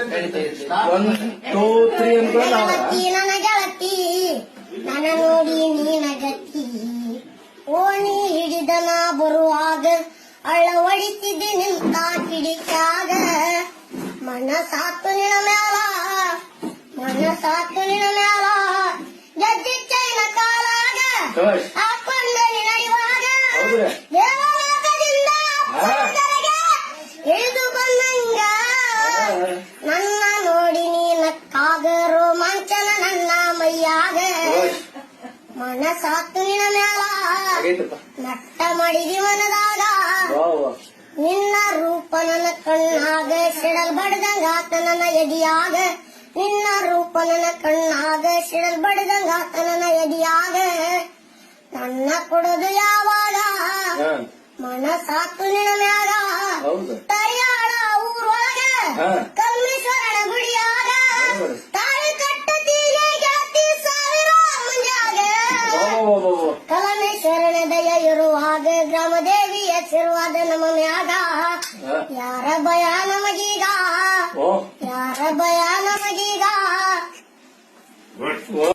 One two three ಅನ್ಕೊಂಡು ನಾವು ಗೆಳತಿ ನನ್ನ ಗೆಳತಿ ನನ್ನ ನೋಡಿ ನೀನ ಗತಿ ಓಣಿ ಹಿಡಿದ ನಾ ಬರುವಾಗ ಅಳ್ಳ ಹೊಡಿತಿದ್ದೆ ನಿಂತ ಕಿಡಿಕ್ಯಾಗ ಮನಸಾತು ನಿನ ಮ್ಯಾಲ ಮನಸಾತು ನಿನ ಮ್ಯಾಲ ಗೆದ್ದಿ ಚೈನ ಕಾಲಾಗ ಮನಸಾತು ನಿನ ಮ್ಯಾಲ ನಟ್ಟ ಮಾಡಿದಿ ಮನದಾಗ ನಿನ್ನ ರೂಪ ನನ್ನ ಕಣ್ಣಾಗ ಸಿಡಲ್ ಬಡದಂಗಾತ ನನ್ನ ಎದಿಯಾಗ. ನಿನ್ನ ರೂಪ ನನ್ನ ಕಣ್ಣಾಗ ಸಿಡಲ್ ಬಡದಂಗಾತ ನನ್ನ ಎದಿಯಾಗ. ನನ್ನ ಕೊಡೋದು ಯಾವಾಗ? ಮನಸಾತು ನಿನ ಮ್ಯಾಗ. ತಯಾಳ ಊರೊಳಗ. ಆಶೀರ್ವಾದ ನಮ್ಮ ಮ್ಯಾಗ ಹಾ. ಯಾರ ಭಯ ನಮಗೀಗ ಓ ಯಾರ ಭಯ ನಮಗೀಗ ಓ